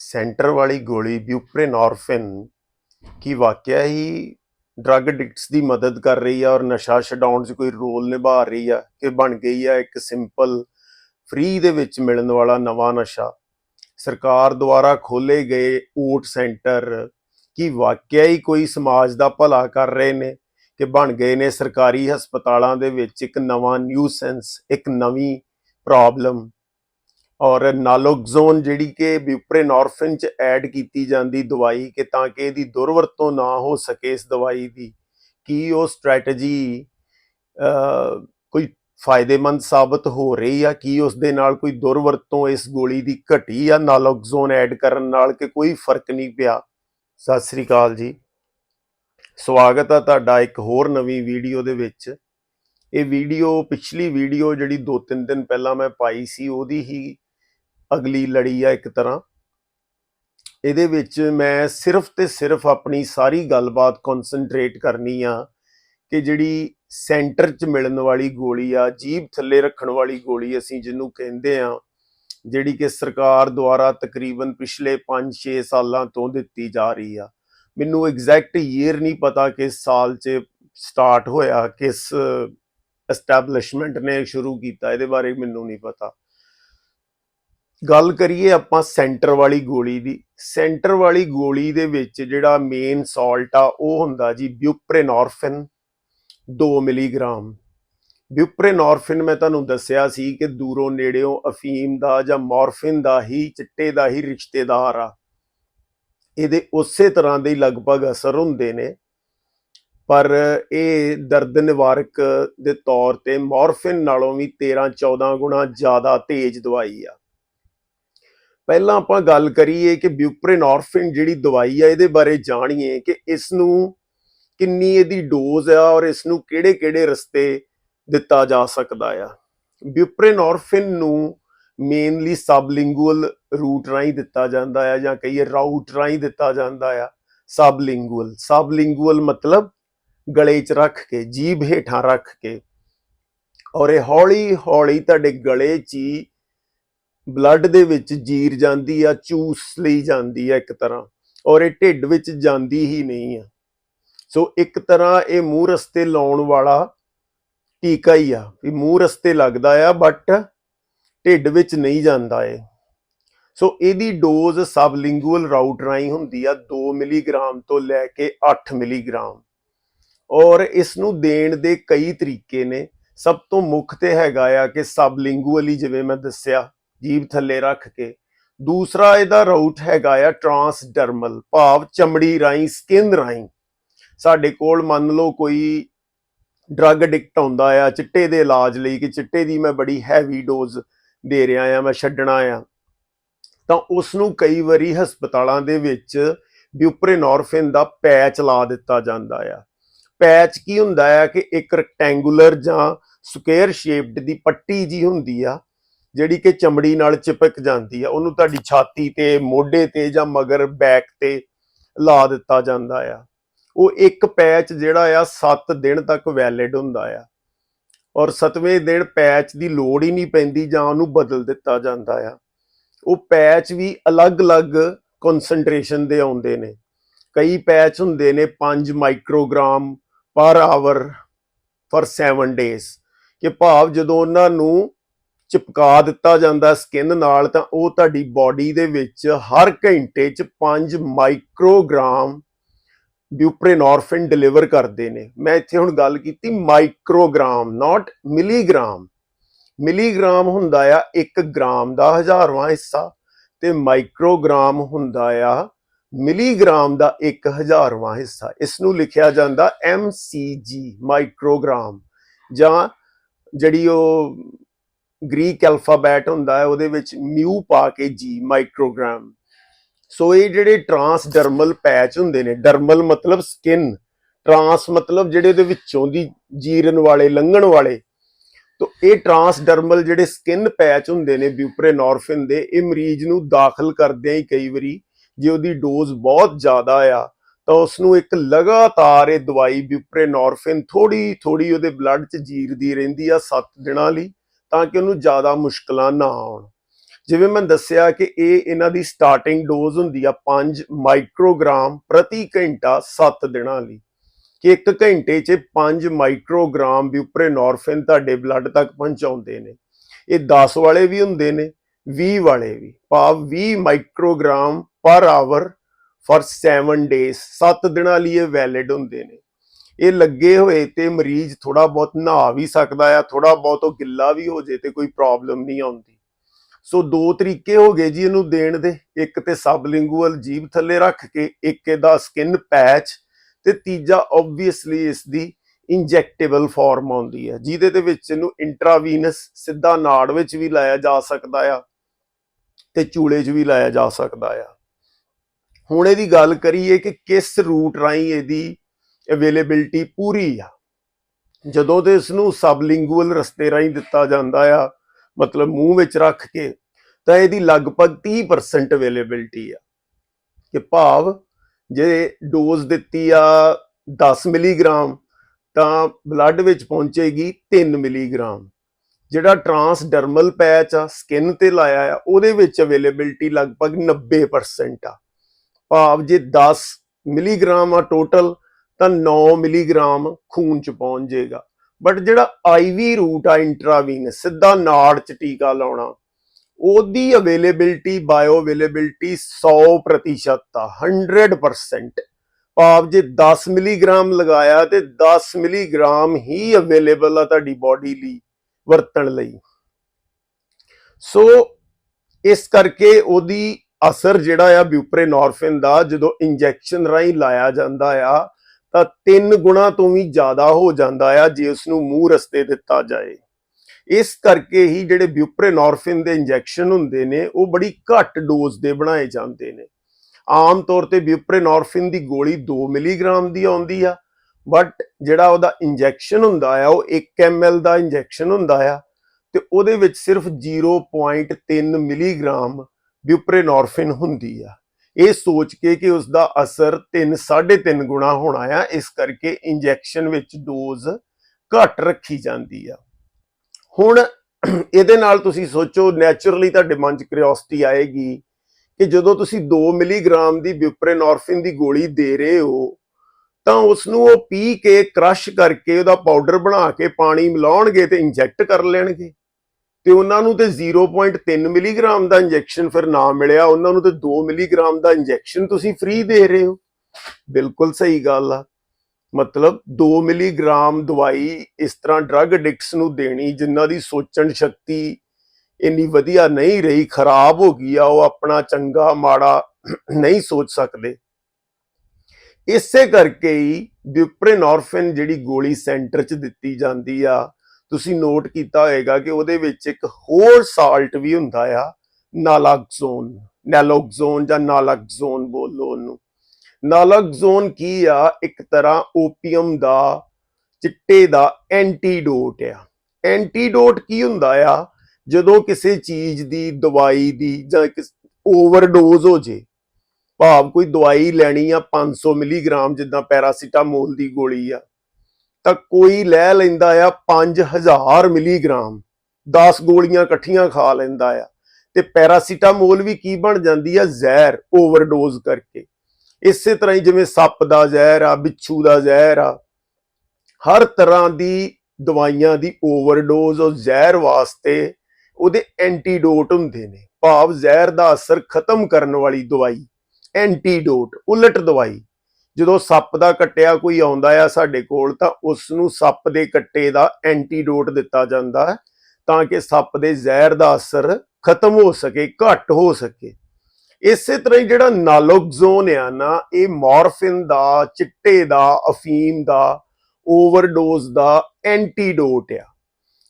Centre वाली गोली ब्यूप्रेनॉर्फिन ਕੀ ਵਾਕਿਆ ਹੀ ਡਰੱਗ ਐਡਿਕਟਸ ਦੀ ਮਦਦ ਕਰ ਰਹੀ ਆ ਔਰ ਨਸ਼ਾ ਛਡਾਉਣ 'ਚ ਕੋਈ ਰੋਲ ਨਿਭਾ ਰਹੀ ਆ ਕਿ ਬਣ ਗਈ ਆ ਇੱਕ ਸਿੰਪਲ ਫ੍ਰੀ ਦੇ ਵਿੱਚ ਮਿਲਣ ਵਾਲਾ ਨਵਾਂ ਨਸ਼ਾ ਸਰਕਾਰ ਦੁਆਰਾ ਖੋਲੇ ਗਏ ਊਟ ਸੈਂਟਰ ਕੀ ਵਾਕਿਆ ਹੀ ਕੋਈ ਸਮਾਜ ਦਾ ਭਲਾ ਕਰ ਰਹੇ ਨੇ ਕਿ ਬਣ ਗਏ ਨੇ ਸਰਕਾਰੀ ਹਸਪਤਾਲਾਂ ਦੇ ਵਿੱਚ ਇੱਕ ਨਵਾਂ ਨਿਊਸੈਂਸ ਇੱਕ ਨਵੀਂ ਪ੍ਰੋਬਲਮ ਔਰ ਨਾਲੋਗਜ਼ੋਨ ਜਿਹੜੀ ਕਿ ਬਿਊਪਰੇਨੋਰਫਿਨ ਚ ਐਡ ਕੀਤੀ ਜਾਂਦੀ ਦਵਾਈ ਕਿ ਤਾਂ ਕਿ ਇਹਦੀ ਦੁਰਵਰਤੋਂ ਨਾ ਹੋ ਸਕੇ ਇਸ ਦਵਾਈ ਦੀ, ਕੀ ਉਹ ਸਟ੍ਰੈਟਜੀ ਕੋਈ ਫਾਇਦੇਮੰਦ ਸਾਬਤ ਹੋ ਰਹੀ ਆ, ਕੀ ਉਸ ਦੇ ਨਾਲ ਕੋਈ ਦੁਰਵਰਤੋਂ ਇਸ ਗੋਲੀ ਦੀ ਘਟੀ ਆ, ਨਾਲੋਗਜ਼ੋਨ ਐਡ ਕਰਨ ਨਾਲ ਕਿ ਕੋਈ ਫ਼ਰਕ ਨਹੀਂ ਪਿਆ? ਸਤਿ ਸ੍ਰੀ ਅਕਾਲ ਜੀ। ਸਵਾਗਤ ਆ ਤੁਹਾਡਾ ਇੱਕ ਹੋਰ ਨਵੀਂ ਵੀਡੀਓ ਦੇ ਵਿੱਚ। ਇਹ ਵੀਡੀਓ, ਪਿਛਲੀ ਵੀਡੀਓ ਜਿਹੜੀ 2-3 ਦਿਨ ਪਹਿਲਾਂ ਮੈਂ ਪਾਈ ਸੀ, ਉਹਦੀ ਹੀ ਅਗਲੀ ਲੜੀ ਆ ਇੱਕ ਤਰ੍ਹਾਂ। ਇਹਦੇ ਵਿੱਚ ਮੈਂ ਸਿਰਫ ਤੇ ਸਿਰਫ ਆਪਣੀ ਸਾਰੀ ਗੱਲਬਾਤ ਕਨਸੈਂਟਰੇਟ ਕਰਨੀ ਆ ਕਿ ਜਿਹੜੀ ਸੈਂਟਰ 'ਚ ਮਿਲਣ ਵਾਲੀ ਗੋਲੀ ਆ, ਜੀਭ ਥੱਲੇ ਰੱਖਣ ਵਾਲੀ ਗੋਲੀ ਅਸੀਂ ਜਿਹਨੂੰ ਕਹਿੰਦੇ ਆ, ਜਿਹੜੀ ਕਿ ਸਰਕਾਰ ਦੁਆਰਾ ਤਕਰੀਬਨ ਪਿਛਲੇ 5-6 ਸਾਲਾਂ ਤੋਂ ਦਿੱਤੀ ਜਾ ਰਹੀ ਆ। ਮੈਨੂੰ ਐਗਜ਼ੈਕਟ ਈਅਰ ਨਹੀਂ ਪਤਾ ਕਿਸ ਸਾਲ 'ਚ ਸਟਾਰਟ ਹੋਇਆ, ਕਿਸ ਐਸਟੈਬਲਿਸ਼ਮੈਂਟ ਨੇ ਸ਼ੁਰੂ ਕੀਤਾ, ਇਹਦੇ ਬਾਰੇ ਮੈਨੂੰ ਨਹੀਂ ਪਤਾ। ਗੱਲ ਕਰੀਏ ਆਪਾਂ ਸੈਂਟਰ ਵਾਲੀ ਗੋਲੀ ਦੀ, ਸੈਂਟਰ ਵਾਲੀ ਗੋਲੀ ਦੇ ਵਿੱਚ ਜਿਹੜਾ ਮੇਨ ਸਾਲਟ ਆ, ਉਹ ਹੁੰਦਾ ਜੀ ਬਿਊਪਰੇਨੋਰਫਿਨ 2 ਮਿਲੀਗ੍ਰਾਮ। ਬਿਊਪਰੇਨੋਰਫਿਨ ਮੈਂ ਤੁਹਾਨੂੰ ਦੱਸਿਆ ਸੀ ਕਿ ਦੂਰੋਂ ਨੇੜਿਓਂ ਅਫੀਮ ਦਾ ਜਾਂ ਮੋਰਫਿਨ ਦਾ ਹੀ, ਚਿੱਟੇ ਦਾ ਹੀ ਰਿਸ਼ਤੇਦਾਰ ਆ। ਇਹਦੇ ਉਸੇ ਤਰ੍ਹਾਂ ਦੇ ਲਗਭਗ ਅਸਰ ਹੁੰਦੇ ਨੇ। ਪਰ ਇਹ ਦਰਦ ਨਿਵਾਰਕ ਦੇ ਤੌਰ ਤੇ ਮੋਰਫਿਨ ਨਾਲੋਂ ਵੀ 13 14 ਗੁਣਾ ਜ਼ਿਆਦਾ ਤੇਜ਼ ਦਵਾਈ ਆ। ਪਹਿਲਾਂ ਆਪਾਂ ਗੱਲ ਕਰੀਏ ਕਿ ਬਿਊਪਰੇਨੋਰਫਿਨ ਜਿਹੜੀ ਦਵਾਈ ਆ, ਇਹਦੇ ਬਾਰੇ ਜਾਣੀਏ ਕਿ ਇਸ ਨੂੰ ਕਿੰਨੀ ਇਹਦੀ ਡੋਜ਼ ਆ ਔਰ ਇਸ ਨੂੰ ਕਿਹੜੇ-ਕਿਹੜੇ ਰਸਤੇ ਦਿੱਤਾ ਜਾ ਸਕਦਾ ਆ। ਬਿਊਪਰੇਨੋਰਫਿਨ ਨੂੰ ਮੇਨਲੀ ਸਬਲਿੰਗੂਅਲ ਰੂਟ ਰਾਹੀਂ ਦਿੱਤਾ ਜਾਂਦਾ ਆ ਜਾਂ ਕਹੀਏ ਰਾਊਟ ਰਾਹੀਂ ਦਿੱਤਾ ਜਾਂਦਾ ਆ ਸਬਲਿੰਗੂਅਲ ਸਬਲਿੰਗੂਅਲ ਮਤਲਬ ਗਲੇ 'ਚ ਰੱਖ ਕੇ, ਜੀਭ ਹੇਠਾਂ ਰੱਖ ਕੇ। ਔਰ ਇਹ ਹੌਲੀ ਹੌਲੀ ਤੁਹਾਡੇ ਗਲੇ 'ਚ ਹੀ ਬਲੱਡ ਦੇ ਵਿੱਚ ਜੀਰ ਜਾਂਦੀ ਆ, ਚੂਸ ਲਈ ਜਾਂਦੀ ਆ ਇੱਕ ਤਰ੍ਹਾਂ, ਔਰ ਇਹ ਢਿੱਡ ਵਿੱਚ ਜਾਂਦੀ ਹੀ ਨਹੀਂ ਆ। ਸੋ ਇੱਕ ਤਰ੍ਹਾਂ ਇਹ ਮੂੰਹ ਰਸਤੇ ਲਾਉਣ ਵਾਲਾ ਟੀਕਾ ਹੀ ਆ, ਵੀ ਮੂੰਹ ਰਸਤੇ ਲੱਗਦਾ ਆ, ਬਟ ਢਿੱਡ ਵਿੱਚ ਨਹੀਂ ਜਾਂਦਾ ਏ ਸੋ ਇਹਦੀ ਡੋਜ਼ ਸਬਲਿੰਗੂਅਲ ਰਾਊਟ ਰਾਹੀਂ ਹੁੰਦੀ ਆ 2 ਮਿਲੀਗ੍ਰਾਮ ਤੋਂ ਲੈ ਕੇ 8 ਮਿਲੀਗ੍ਰਾਮ। ਔਰ ਇਸ ਨੂੰ ਦੇਣ ਦੇ ਕਈ ਤਰੀਕੇ ਨੇ। ਸਭ ਤੋਂ ਮੁੱਖ ਤੇ ਹੈਗਾ ਆ ਕਿ ਸਬਲਿੰਗੂਅਲੀ ਜਿਵੇਂ ਮੈਂ ਦੱਸਿਆ ਜੀਭ ਥੱਲੇ ਰੱਖ ਕੇ। ਦੂਸਰਾ ਇਹਦਾ ਰਾਊਟ ਹੈਗਾ ਆ ਟਰਾਂਸਡਰਮਲ ਭਾਵ ਚਮੜੀ ਰਾਹੀਂ ਸਕਿਨ ਰਾਹੀਂ। ਸਾਡੇ ਕੋਲ ਮੰਨ ਲਓ ਕੋਈ ਡਰੱਗ ਐਡਿਕਟ ਆਉਂਦਾ ਆ, ਚਿੱਟੇ ਦੇ ਇਲਾਜ ਲਈ ਕਿ ਚਿੱਟੇ ਦੀ ਮੈਂ ਬੜੀ ਹੈਵੀ ਡੋਜ਼ ਦੇ ਰਿਹਾ ਆ, ਮੈਂ ਛੱਡਣਾ ਆ। ਤਾਂ ਉਸ ਨੂੰ ਕਈ ਵਾਰੀ ਹਸਪਤਾਲਾਂ ਦੇ ਵਿੱਚ ਬਿਊਪਰੇਨੋਰਫਿਨ ਦਾ ਪੈਚ ਲਾ ਦਿੱਤਾ ਜਾਂਦਾ ਆ। ਪੈਚ ਕੀ ਹੁੰਦਾ ਆ ਕਿ ਇੱਕ ਰੈਕਟੈਂਗੂਲਰ ਜਾਂ ਸਕੁਅਰ ਸ਼ੇਪਡ ਦੀ ਪੱਟੀ ਜੀ ਹੁੰਦੀ ਆ ਜਿਹੜੀ ਕਿ ਚਮੜੀ ਨਾਲ ਚਿਪਕ ਜਾਂਦੀ ਆ, ਉਹਨੂੰ ਤੁਹਾਡੀ ਛਾਤੀ ਤੇ, ਮੋਢੇ ਤੇ ਜਾਂ ਮਗਰ ਬੈਕ ਤੇ ਲਾ ਦਿੱਤਾ ਜਾਂਦਾ ਆ। ਉਹ ਇੱਕ ਪੈਚ ਜਿਹੜਾ ਆ 7 ਦਿਨ ਤੱਕ ਵੈਲਿਡ ਹੁੰਦਾ ਆ। ਔਰ 7ਵੇਂ ਦਿਨ ਪੈਚ ਦੀ ਲੋੜ ਹੀ ਨਹੀਂ ਪੈਂਦੀ ਜਾਂ ਉਹਨੂੰ ਬਦਲ ਦਿੱਤਾ ਜਾਂਦਾ ਆ। ਉਹ ਪੈਚ ਵੀ ਅਲੱਗ-ਅਲੱਗ ਕਨਸੈਂਟ੍ਰੇਸ਼ਨ ਦੇ ਆਉਂਦੇ ਨੇ। ਕਈ ਪੈਚ ਹੁੰਦੇ ਨੇ 5 ਮਾਈਕਰੋਗ੍ਰਾਮ ਪਰ ਆਵਰ ਫॉर 7 ਡੇਜ਼ ਕਿ ਭਾਵ ਜਦੋਂ ਉਹਨਾਂ ਨੂੰ ਚਿਪਕਾ ਦਿੱਤਾ ਜਾਂਦਾ ਸਕਿਨ ਨਾਲ, ਤਾਂ ਉਹ ਤੁਹਾਡੀ ਬਾਡੀ ਦੇ ਵਿੱਚ ਹਰ ਘੰਟੇ 'ਚ 5 ਮਾਈਕਰੋਗ੍ਰਾਮ ਬਿਊਪਰੇਨੋਰਫਿਨ ਡਿਲੀਵਰ ਕਰਦੇ ਨੇ। ਮੈਂ ਇੱਥੇ ਹੁਣ ਗੱਲ ਕੀਤੀ ਮਾਈਕਰੋਗ੍ਰਾਮ ਨਾਟ ਮਿਲੀਗ੍ਰਾਮ ਮਿਲੀਗ੍ਰਾਮ ਹੁੰਦਾ ਆ 1 ਗ੍ਰਾਮ ਦਾ ਹਜ਼ਾਰਵਾਂ ਹਿੱਸਾ ਤੇ ਮਾਈਕਰੋਗ੍ਰਾਮ ਹੁੰਦਾ ਆ ਮਿਲੀਗ੍ਰਾਮ ਦਾ 1000ਵਾਂ ਹਿੱਸਾ। ਇਸ ਨੂੰ ਲਿਖਿਆ ਜਾਂਦਾ mcg ਮਾਈਕਰੋਗ੍ਰਾਮ ਜਾਂ ਜਿਹੜੀ ਉਹ ਗ੍ਰੀਕ ਅਲਫਾਬੈਟ ਹੁੰਦਾ ਹੈ, ਉਹਦੇ ਵਿੱਚ ਮਿਊ ਪਾ ਕੇ ਜੀ, ਮਾਈਕਰੋਗ੍ਰਾਮ। ਸੋ ਇਹ ਜਿਹੜੇ ਟਰਾਂਸਡਰਮਲ ਪੈਚ ਹੁੰਦੇ ਨੇ, ਡਰਮਲ ਮਤਲਬ ਸਕਿਨ, ਟਰਾਂਸ ਮਤਲਬ ਜਿਹੜੇ ਉਹਦੇ ਵਿੱਚੋਂ ਦੀ ਜੀਰਨ ਵਾਲੇ, ਲੰਘਣ ਵਾਲੇ। ਤੋ ਇਹ ਟਰਾਂਸਡਰਮਲ ਜਿਹੜੇ ਸਕਿਨ ਪੈਚ ਹੁੰਦੇ ਨੇ ਬਿਊਪਰੇਨੋਰਫਿਨ ਦੇ, ਇਹ ਮਰੀਜ਼ ਨੂੰ ਦਾਖਲ ਕਰਦੇ ਹੀ ਕਈ ਵਾਰੀ। ਜੇ ਉਹਦੀ ਡੋਜ਼ ਬਹੁਤ ਜ਼ਿਆਦਾ ਆ, ਤਾਂ ਉਸ ਨੂੰ ਇੱਕ ਲਗਾਤਾਰ ਇਹ ਦਵਾਈ ਬਿਊਪਰੇਨੋਰਫਿਨ ਥੋੜੀ ਥੋੜੀ ਉਹਦੇ ਬਲੱਡ 'ਚ ਜੀਰਦੀ ਰਹਿੰਦੀ ਆ 7 ਦਿਨਾਂ ਲਈ। ਤਾਂ ਕਿ ਉਹਨੂੰ ਜ਼ਿਆਦਾ ਮੁਸ਼ਕਲਾਂ ਨਾ ਆਉਣ। ਜਿਵੇਂ ਮੈਂ ਦੱਸਿਆ ਕਿ ਇਹ ਇਹਨਾਂ ਦੀ ਸਟਾਰਟਿੰਗ ਡੋਜ਼ ਹੁੰਦੀ ਆ 5 ਮਾਈਕਰੋਗ੍ਰਾਮ ਪ੍ਰਤੀ ਘੰਟਾ 7 ਦਿਨਾਂ ਲਈ। ਕਿ 1 ਘੰਟੇ 'ਚ 5 ਮਾਈਕਰੋਗ੍ਰਾਮ ਬਿਊਪਰੇਨੋਰਫਿਨ ਤੁਹਾਡੇ ਬਲੱਡ ਤੱਕ ਪਹੁੰਚਾਉਂਦੇ ਨੇ। ਇਹ 10 ਵਾਲੇ ਵੀ ਹੁੰਦੇ ਨੇ 20 ਵਾਲੇ ਵੀ। ਭਾਵ 20 ਮਾਈਕਰੋਗ੍ਰਾਮ ਪਰ ਆਵਰ ਫॉर 7 ਡੇਜ਼ 7 ਦਿਨਾਂ ਲਈ ਇਹ ਵੈਲਿਡ ਹੁੰਦੇ ਨੇ। ਇਹ ਲੱਗੇ ਹੋਏ ਤੇ ਮਰੀਜ਼ ਥੋੜਾ ਬਹੁਤ ਨਹਾ ਵੀ ਸਕਦਾ ਆ ਥੋੜਾ ਬਹੁਤ ਉਹ ਗਿੱਲਾ ਵੀ ਹੋ ਜੇ ਤੇ ਕੋਈ ਪ੍ਰੋਬਲਮ ਨਹੀਂ ਆਉਂਦੀ। ਸੋ ਦੋ ਤਰੀਕੇ ਹੋ ਗਏ ਜੀ ਇਹਨੂੰ ਦੇਣ ਦੇ, ਇੱਕ ਤੇ ਸਬਲਿੰਗੂਅਲ ਜੀਭ ਥੱਲੇ ਰੱਖ ਕੇ, ਇੱਕ ਇਹਦਾ ਸਕਿਨ ਪੈਚ ਤੇ ਤੀਜਾ ਆਬਵੀਅਸਲੀ ਇਸ ਦੀ ਇੰਜੈਕਟੇਬਲ ਫਾਰਮ ਆਉਂਦੀ ਹੈ ਜਿਹਦੇ ਦੇ ਵਿੱਚ ਇਹਨੂੰ ਇੰਟਰਾਵੀਨਸ ਸਿੱਧਾ ਨਾੜ ਵਿੱਚ ਵੀ ਲਾਇਆ ਜਾ ਸਕਦਾ ਆ ਤੇ ਚੂਲੇ 'ਚ ਵੀ ਲਾਇਆ ਜਾ ਸਕਦਾ ਆ। ਹੁਣ ਇਹਦੀ ਗੱਲ ਕਰੀਏ ਕਿ ਕਿਸ ਰੂਟ ਰਾਹੀਂ ਇਹਦੀ ਅਵੇਲੇਬਿਲਟੀ ਪੂਰੀ ਆ। ਜਦੋਂ ਤੇ ਇਸ ਨੂੰ ਸਬਲਿੰਗੂਅਲ ਰਸਤੇ ਰਾਹੀਂ ਦਿੱਤਾ ਜਾਂਦਾ ਆ, ਮਤਲਬ ਮੂੰਹ ਵਿੱਚ ਰੱਖ ਕੇ, ਤਾਂ ਇਹਦੀ ਲਗਭਗ 30% ਅਵੇਲੇਬਿਲਟੀ ਆ। ਕਿ ਭਾਵ ਜੇ ਡੋਜ਼ ਦਿੱਤੀ ਆ 10 ਮਿਲੀਗ੍ਰਾਮ, ਤਾਂ ਬਲੱਡ ਵਿੱਚ ਪਹੁੰਚੇਗੀ 3 ਮਿਲੀਗ੍ਰਾਮ। ਜਿਹੜਾ ਟਰਾਂਸਡਰਮਲ ਪੈਚ ਆ ਸਕਿਨ ਤੇ ਲਾਇਆ ਆ, ਉਹਦੇ ਵਿੱਚ ਅਵੇਲੇਬਿਲਟੀ ਲਗਭਗ 90% ਆ। ਭਾਵ ਜੇ 10 ਮਿਲੀਗ੍ਰਾਮ ਆ ਟੋਟਲ ਤਾਂ 9 ਮਿਲੀਗ੍ਰਾਮ ਖੂਨ ਚ ਪਹੁੰਚ ਜਾਏਗਾ। ਬਟ ਜਿਹੜਾ ਆਈਵੀ ਰੂਟ ਆ ਇੰਟਰਾਵੀਨਸ ਸਿੱਧਾ ਨਾੜ ਚ ਟੀਕਾ ਲਾਉਣਾ, ਉਹਦੀ ਅਵੇਲੇਬਿਲਟੀ ਬਾਇਓ ਅਵੇਲੇਬਿਲਟੀ 100% ਆ 100% ਭਾਵ ਜੇ 10 ਮਿਲੀਗ੍ਰਾਮ ਲਗਾਇਆ ਤੇ 10 ਮਿਲੀਗ੍ਰਾਮ ਹੀ ਅਵੇਲੇਬਲ ਆ ਤੁਹਾਡੀ ਬਾਡੀ ਲਈ ਵਰਤਣ ਲਈ। ਸੋ ਇਸ ਕਰਕੇ ਉਹਦੀ ਅਸਰ ਜਿਹੜਾ ਆ ਬਿਊਪਰੇਨੋਰਫਿਨ ਦਾ, ਜਦੋਂ ਇੰਜੈਕਸ਼ਨ ਰਾਹੀਂ ਲਾਇਆ ਜਾਂਦਾ ਆ ਤਾਂ ਤਿੰਨ ਗੁਣਾ ਤੋਂ ਵੀ ਜ਼ਿਆਦਾ ਹੋ ਜਾਂਦਾ ਆ ਜੇ ਉਸ ਨੂੰ ਮੂੰਹ ਰਸਤੇ ਦਿੱਤਾ ਜਾਏ। ਇਸ ਕਰਕੇ ਹੀ ਜਿਹੜੇ ਬਿਊਪਰੇਨੋਰਫਿਨ ਦੇ ਇੰਜੈਕਸ਼ਨ ਹੁੰਦੇ ਨੇ, ਉਹ ਬੜੀ ਘੱਟ ਡੋਜ਼ ਦੇ ਬਣਾਏ ਜਾਂਦੇ ਨੇ। ਆਮ ਤੌਰ ਤੇ ਬਿਊਪਰੇਨੋਰਫਿਨ ਦੀ ਗੋਲੀ 2 ਮਿਲੀਗ੍ਰਾਮ ਦੀ ਆਉਂਦੀ ਆ ਬਟ ਜਿਹੜਾ ਉਹਦਾ ਇੰਜੈਕਸ਼ਨ ਹੁੰਦਾ ਆ, ਉਹ 1 ml ਦਾ ਇੰਜੈਕਸ਼ਨ ਹੁੰਦਾ ਆ, ਤੇ ਉਹਦੇ ਵਿੱਚ ਸਿਰਫ 0.3 ਮਿਲੀਗ੍ਰਾਮ ਬਿਊਪਰੇਨੋਰਫਿਨ ਹੁੰਦੀ ਆ। ਇਹ ਸੋਚ ਕੇ ਕਿ ਉਸ ਦਾ ਅਸਰ 3 3.5 ਗੁਣਾ ਹੋਣਾ ਆ, ਇਸ ਕਰਕੇ ਇੰਜੈਕਸ਼ਨ ਵਿੱਚ ਡੋਜ਼ ਘੱਟ ਰੱਖੀ ਜਾਂਦੀ ਆ। ਹੁਣ ਇਹਦੇ ਨਾਲ ਤੁਸੀਂ ਸੋਚੋ, ਨੇਚਰਲੀ ਤੁਹਾਡੇ ਮਨ 'ਚ ਕਿਉਰਿਓਸਿਟੀ ਆਏਗੀ ਕਿ ਜਦੋਂ ਤੁਸੀਂ 2 ਮਿਲੀਗ੍ਰਾਮ ਦੀ ਬਿਊਪਰੇਨੋਰਫਿਨ ਦੀ ਗੋਲੀ ਦੇ ਰਹੇ ਹੋ, ਤਾਂ ਉਸ ਨੂੰ ਉਹ ਪੀ ਕੇ ਕ੍ਰਸ਼ ਕਰਕੇ ਉਹਦਾ ਪਾਊਡਰ ਬਣਾ ਕੇ ਪਾਣੀ ਮਿਲਾਉਣਗੇ ਤੇ ਇੰਜੈਕਟ ਕਰ ਲੈਣਗੇ। ਤੇ ਉਹਨਾਂ ਨੂੰ ਤੇ 0.3 ਮਿਲੀਗ੍ਰਾਮ ਦਾ ਇੰਜੈਕਸ਼ਨ ਫਿਰ ਨਾ ਮਿਲਿਆ, ਉਹਨਾਂ ਨੂੰ ਤੇ 2 ਮਿਲੀਗ੍ਰਾਮ ਦਾ ਇੰਜੈਕਸ਼ਨ ਤੁਸੀਂ ਫ੍ਰੀ ਦੇ ਰਹੇ ਹੋ। ਬਿਲਕੁਲ ਸਹੀ ਗੱਲ ਆ। ਮਤਲਬ 2 ਮਿਲੀਗ੍ਰਾਮ ਦਵਾਈ ਇਸ ਤਰ੍ਹਾਂ ਡਰੱਗ ਐਡਿਕਟਸ ਨੂੰ ਦੇਣੀ, ਜਿਨ੍ਹਾਂ ਦੀ ਸੋਚਣ ਸ਼ਕਤੀ ਇੰਨੀ ਵਧੀਆ ਨਹੀਂ ਰਹੀ, ਖਰਾਬ ਹੋ ਗਈ ਆ, ਉਹ ਆਪਣਾ ਚੰਗਾ ਮਾੜਾ ਨਹੀਂ ਸੋਚ ਸਕਦੇ। ਇਸੇ ਕਰਕੇ ਹੀ ਬਿਊਪਰੇਨੋਰਫਿਨ ਜਿਹੜੀ ਗੋਲੀ ਸੈਂਟਰ 'ਚ ਦਿੱਤੀ ਜਾਂਦੀ ਆ ਤੁਸੀਂ ਨੋਟ ਕੀਤਾ ਹੋਏਗਾ ਕਿ ਉਹਦੇ ਵਿੱਚ ਇੱਕ ਹੋਰ ਸਾਲਟ ਵੀ ਹੁੰਦਾ ਆ ਨਾਲਾਕਜ਼ੋਨ ਨੈਲੋਕਜ਼ੋਨ ਜਾਂ ਨਾਲਾਕਜ਼ੋਨ ਬੋਲੋ ਉਹਨੂੰ। ਨਾਲਾਕਜ਼ੋਨ ਕੀ ਆ? ਇੱਕ ਤਰ੍ਹਾਂ ਓਪੀਅਮ ਦਾ, ਚਿੱਟੇ ਦਾ ਐਂਟੀਡੋਟ ਆ। ਐਂਟੀਡੋਟ ਕੀ ਹੁੰਦਾ ਆ? ਜਦੋਂ ਕਿਸੇ ਚੀਜ਼ ਦੀ ਦਵਾਈ ਦੀ ਜਾਂ ਓਵਰਡੋਜ਼ ਹੋ ਜੇ, ਭਾਵ ਕੋਈ ਦਵਾਈ ਲੈਣੀ ਆ 500 ਮਿਲੀਗ੍ਰਾਮ ਜਿੱਦਾਂ ਪੈਰਾਸੀਟਾਮੋਲ ਦੀ ਗੋਲੀ ਆ ਤਾਂ ਕੋਈ ਲੈ ਲੈਂਦਾ ਆ 5000 ਮਿਲੀਗ੍ਰਾਮ। 10 ਗੋਲੀਆਂ ਇਕੱਠੀਆਂ ਖਾ ਲੈਂਦਾ ਆ। ਤੇ ਪੈਰਾਸੀਟਾਮੋਲ ਵੀ ਕੀ ਬਣ ਜਾਂਦੀ ਆ? ਜ਼ਹਿਰ, ਓਵਰਡੋਜ਼ ਕਰਕੇ। ਇਸੇ ਤਰ੍ਹਾਂ ਹੀ ਜਿਵੇਂ ਸੱਪ ਦਾ ਜ਼ਹਿਰ ਆ, ਬਿੱਛੂ ਦਾ ਜ਼ਹਿਰ ਆ, ਹਰ ਤਰ੍ਹਾਂ ਦੀ ਦਵਾਈਆਂ ਦੀ ਓਵਰਡੋਜ਼ ਔਰ ਜ਼ਹਿਰ ਵਾਸਤੇ ਉਹਦੇ ਐਂਟੀਡੋਟ ਹੁੰਦੇ ਨੇ। ਭਾਵ ਜ਼ਹਿਰ ਦਾ ਅਸਰ ਖਤਮ ਕਰਨ ਵਾਲੀ ਦਵਾਈ, ਐਂਟੀਡੋਟ, ਉਲਟ ਦਵਾਈ। ਜਦੋਂ ਸੱਪ ਦਾ ਕੱਟਿਆ ਕੋਈ ਆਉਂਦਾ ਆ ਸਾਡੇ ਕੋਲ, ਤਾਂ ਉਸ ਨੂੰ ਸੱਪ ਦੇ ਕੱਟੇ ਦਾ ਐਂਟੀਡੋਟ ਦਿੱਤਾ ਜਾਂਦਾ ਹੈ ਤਾਂ ਕਿ ਸੱਪ ਦੇ ਜ਼ਹਿਰ ਦਾ ਅਸਰ ਖਤਮ ਹੋ ਸਕੇ, ਘੱਟ ਹੋ ਸਕੇ। ਇਸੇ ਤਰ੍ਹਾਂ ਹੀ ਜਿਹੜਾ ਨਾਲੋਕਜ਼ੋਨ ਆ ਨਾ, ਇਹ ਮੋਰਫਿਨ ਦਾ, ਚਿੱਟੇ ਦਾ, ਅਫੀਮ ਦਾ ਓਵਰਡੋਜ਼ ਦਾ ਐਂਟੀਡੋਟ ਆ।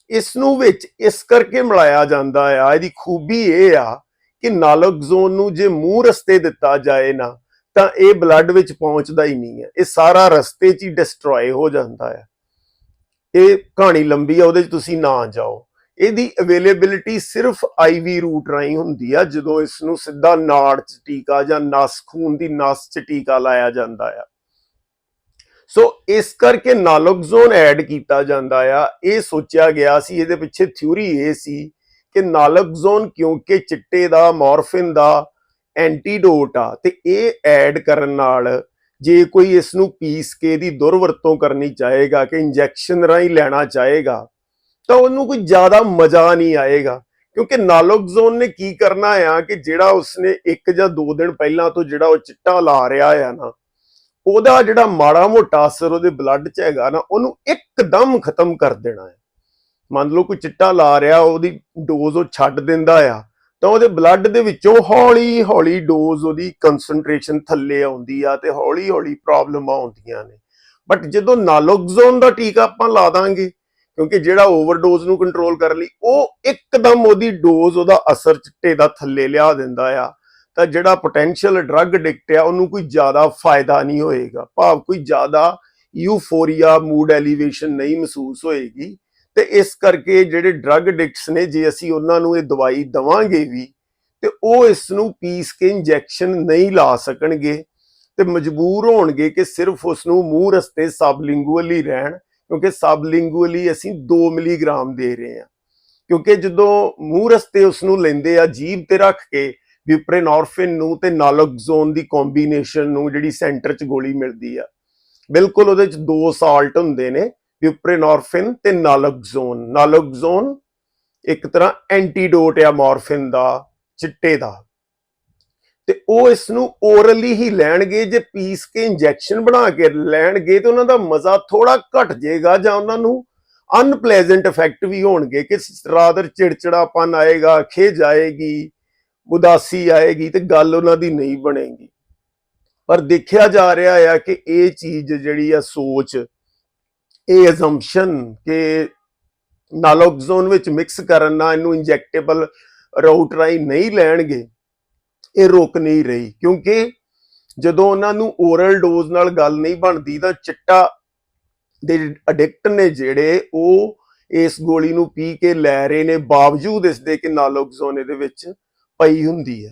ਇਸ ਨੂੰ ਵਿੱਚ ਇਸ ਕਰਕੇ ਮਿਲਾਇਆ ਜਾਂਦਾ ਆ, ਇਹਦੀ ਖੂਬੀ ਇਹ ਆ ਕਿ ਨਾਲੋਕਜ਼ੋਨ ਨੂੰ ਜੇ ਮੂੰਹ ਰਸਤੇ ਦਿੱਤਾ ਜਾਏ ਨਾ ਤਾਂ ਇਹ ਬਲੱਡ ਵਿੱਚ ਪਹੁੰਚਦਾ ਹੀ ਨਹੀਂ ਹੈ। ਇਹ ਸਾਰਾ ਰਸਤੇ 'ਚ ਹੀ ਡਿਸਟਰੋਏ ਹੋ ਜਾਂਦਾ ਹੈ। ਇਹ ਕਹਾਣੀ ਲੰਬੀ ਆ, ਉਹਦੇ 'ਚ ਤੁਸੀਂ ਨਾ ਜਾਓ। ਇਹਦੀ ਅਵੇਲੇਬਿਲਿਟੀ ਸਿਰਫ ਆਈਵੀ ਰੂਟ ਰਾਹੀਂ ਹੁੰਦੀ ਆ, ਜਦੋਂ ਇਸ ਨੂੰ ਸਿੱਧਾ ਨਾੜ 'ਚ ਟੀਕਾ ਜਾਂ ਨਸ, ਖੂਨ ਦੀ ਨਸ 'ਚ ਟੀਕਾ ਲਾਇਆ ਜਾਂਦਾ ਆ। ਸੋ ਇਸ ਕਰਕੇ ਨਾਲੋਕਜ਼ੋਨ ਐਡ ਕੀਤਾ ਜਾਂਦਾ ਆ। ਇਹ ਸੋਚਿਆ ਗਿਆ ਸੀ, ਇਹਦੇ ਪਿੱਛੇ ਥਿਊਰੀ ਇਹ ਸੀ ਕਿ ਨਾਲਕਜ਼ੋਨ ਕਿਉਂਕਿ ਚਿੱਟੇ ਦਾ ਮੋਰਫਿਨ ਦਾ ਐਂਟੀਡੋਟ ਆ, ਤੇ ਇਹ ਐਡ ਕਰਨ ਨਾਲ ਜੇ ਕੋਈ ਇਸ ਨੂੰ ਪੀਸ ਕੇ ਦੀ ਦੁਰਵਰਤੋਂ ਕਰਨੀ ਚਾਹੇਗਾ ਕਿ ਇੰਜੈਕਸ਼ਨ ਰਾਹੀਂ ਲੈਣਾ ਚਾਹੇਗਾ, ਤਾਂ ਉਹਨੂੰ ਕੋਈ ਜ਼ਿਆਦਾ ਮਜ਼ਾ ਨਹੀਂ ਆਏਗਾ। ਕਿਉਂਕਿ ਨਾਲੋਕਜ਼ੋਨ ਨੇ ਕੀ ਕਰਨਾ ਆ ਕਿ ਜਿਹੜਾ ਉਸਨੇ ਇੱਕ ਜਾਂ ਦੋ ਦਿਨ ਪਹਿਲਾਂ ਤੋਂ ਜਿਹੜਾ ਉਹ ਚਿੱਟਾ ਲਾ ਰਿਹਾ ਆ ਨਾ, ਉਹਦਾ ਜਿਹੜਾ ਮਾੜਾ ਮੋਟਾ ਅਸਰ ਉਹਦੇ ਬਲੱਡ 'ਚ ਹੈਗਾ ਨਾ, ਉਹਨੂੰ ਇੱਕਦਮ ਖਤਮ ਕਰ ਦੇਣਾ ਹੈ ਮੰਨ ਲਓ ਕੋਈ ਚਿੱਟਾ ਲਾ ਰਿਹਾ, ਉਹਦੀ ਡੋਜ਼ ਉਹ ਛੱਡ ਦਿੰਦਾ ਆ ਤਾਂ ਉਹਦੇ ਬਲੱਡ ਦੇ ਵਿੱਚੋਂ ਹੌਲੀ ਹੌਲੀ ਡੋਜ਼ ਉਹਦੀ ਕਨਸੈਂਟਰੇਸ਼ਨ ਥੱਲੇ ਆਉਂਦੀ ਆ ਤੇ ਹੌਲੀ ਹੌਲੀ ਪ੍ਰੋਬਲਮਾਂ ਆਉਂਦੀਆਂ ਨੇ। ਬਟ ਜਦੋਂ ਨਾਲੋਗਜ਼ੋਨ ਦਾ ਟੀਕਾ ਆਪਾਂ ਲਾ ਦਾਂਗੇ, ਕਿਉਂਕਿ ਜਿਹੜਾ ਓਵਰਡੋਜ਼ ਨੂੰ ਕੰਟਰੋਲ ਕਰਨ ਲਈ, ਉਹ ਇੱਕਦਮ ਉਹਦੀ ਡੋਜ਼ ਉਹਦਾ ਅਸਰ ਚਿੱਟੇ ਦਾ ਥੱਲੇ ਲਿਆ ਦਿੰਦਾ ਆ। ਤਾਂ ਜਿਹੜਾ ਪੋਟੈਂਸ਼ੀਅਲ ਡਰੱਗ ਐਡਿਕਟ ਆ, ਉਹਨੂੰ ਕੋਈ ਜ਼ਿਆਦਾ ਫਾਇਦਾ ਨਹੀਂ ਹੋਏਗਾ। ਭਾਵ ਕੋਈ ਜ਼ਿਆਦਾ ਯੂਫੋਰੀਆ ਮੂਡ ਐਲੀਵੇਸ਼ਨ ਨਹੀਂ ਮਹਿਸੂਸ ਹੋਏਗੀ। ਤੇ ਇਸ ਕਰਕੇ ਜਿਹੜੇ ਡਰੱਗ ਐਡਿਕਟਸ ਨੇ, ਜੇ ਅਸੀਂ ਉਹਨਾਂ ਨੂੰ ਇਹ ਦਵਾਈ ਦਵਾਂਗੇ ਵੀ, ਤੇ ਉਹ ਇਸ ਨੂੰ ਪੀਸ ਕੇ ਇੰਜੈਕਸ਼ਨ ਨਹੀਂ ਲਾ ਸਕਣਗੇ ਤੇ ਮਜਬੂਰ ਹੋਣਗੇ ਕਿ ਸਿਰਫ ਉਸ ਨੂੰ ਮੂੰਹ ਰਸਤੇ ਸਬਲਿੰਗੁਅਲ ਹੀ ਰਹਿਣ, ਕਿਉਂਕਿ ਸਬਲਿੰਗੁਅਲੀ ਅਸੀਂ 2 ਮਿਲੀਗ੍ਰਾਮ ਦੇ ਰਹੇ ਹਾਂ। ਕਿਉਂਕਿ ਜਦੋਂ ਮੂੰਹ ਰਸਤੇ ਉਸ ਨੂੰ ਲੈਂਦੇ ਆ ਜੀਭ ਤੇ ਰੱਖ ਕੇ ਵਿਪਰੇਨੋਰਫਿਨ ਨੂੰ ਤੇ ਨਾਲੋਕਜ਼ੋਨ ਦੀ ਕੰਬੀਨੇਸ਼ਨ ਨੂੰ ਜਿਹੜੀ ਸੈਂਟਰ 'ਚ ਗੋਲੀ ਮਿਲਦੀ ਆ, ਬਿਲਕੁਲ ਉਹਦੇ 'ਚ ਦੋ ਸਾਲਟ ਹੁੰਦੇ ਨੇ ਵਿਪਰੇਨੋਰਫਿਨ ਤੇ ਨਾਲੋਕਜ਼ੋਨ ਨਾਲੋਕਜ਼ੋਨ ਇੱਕ ਤਰ੍ਹਾਂ ਐਂਟੀਡੋਟ ਆ ਮੋਰਫਿਨ ਦਾ, ਚਿੱਟੇ ਦਾ। ਤੇ ਉਹ ਇਸ ਨੂੰ ਓਰਲੀ ਹੀ ਲੈਣਗੇ, ਜੇ ਪੀਸ ਕੇ ਇੰਜੈਕਸ਼ਨ ਬਣਾ ਕੇ ਲੈਣਗੇ ਤੇ ਉਹਨਾਂ ਦਾ ਮਜ਼ਾ ਥੋੜਾ ਘਟ ਜਾਏਗਾ ਜਾਂ ਉਹਨਾਂ ਨੂੰ ਅਨਪਲੇਜ਼ੈਂਟ ਇਫੈਕਟ ਵੀ ਹੋਣਗੇ ਕਿ ਰਾਦਰ ਚਿੜਚਿੜਾਪਨ ਆਏਗਾ ਖੇਜ ਆਏਗੀ, ਉਦਾਸੀ ਆਏਗੀ ਤੇ ਗੱਲ ਉਹਨਾਂ ਦੀ ਨਹੀਂ ਬਣੇਗੀ। ਪਰ ਦੇਖਿਆ ਜਾ ਰਿਹਾ ਆ ਕਿ ਇਹ ਚੀਜ਼ ਜਿਹੜੀ ਆ ਸੋਚ ਇਹ ਅਜ਼ੰਪਸ਼ਨ ਕਿ ਨਾਲੋਕਜ਼ੋਨ ਵਿੱਚ ਮਿਕਸ ਕਰਨ ਨਾਲ ਇਹਨੂੰ ਇੰਜੈਕਟੇਬਲ ਰਾਊਟ ਰਾਹੀਂ ਨਹੀਂ ਲੈਣਗੇ, ਇਹ ਰੁਕ ਨਹੀਂ ਰਹੀ। ਕਿਉਂਕਿ ਜਦੋਂ ਉਹਨਾਂ ਨੂੰ ਓਰਲ ਡੋਜ਼ ਨਾਲ ਗੱਲ ਨਹੀਂ ਬਣਦੀ, ਤਾਂ ਚਿੱਟਾ ਦੇ ਅਡਿਕਟ ਨੇ ਜਿਹੜੇ, ਉਹ ਇਸ ਗੋਲੀ ਨੂੰ ਪੀ ਕੇ ਲੈ ਰਹੇ ਨੇ, ਬਾਵਜੂਦ ਇਸ ਦੇ ਕਿ ਨਾਲੋਕਜ਼ੋਨ ਇਹਦੇ ਵਿੱਚ ਪਈ ਹੁੰਦੀ ਹੈ।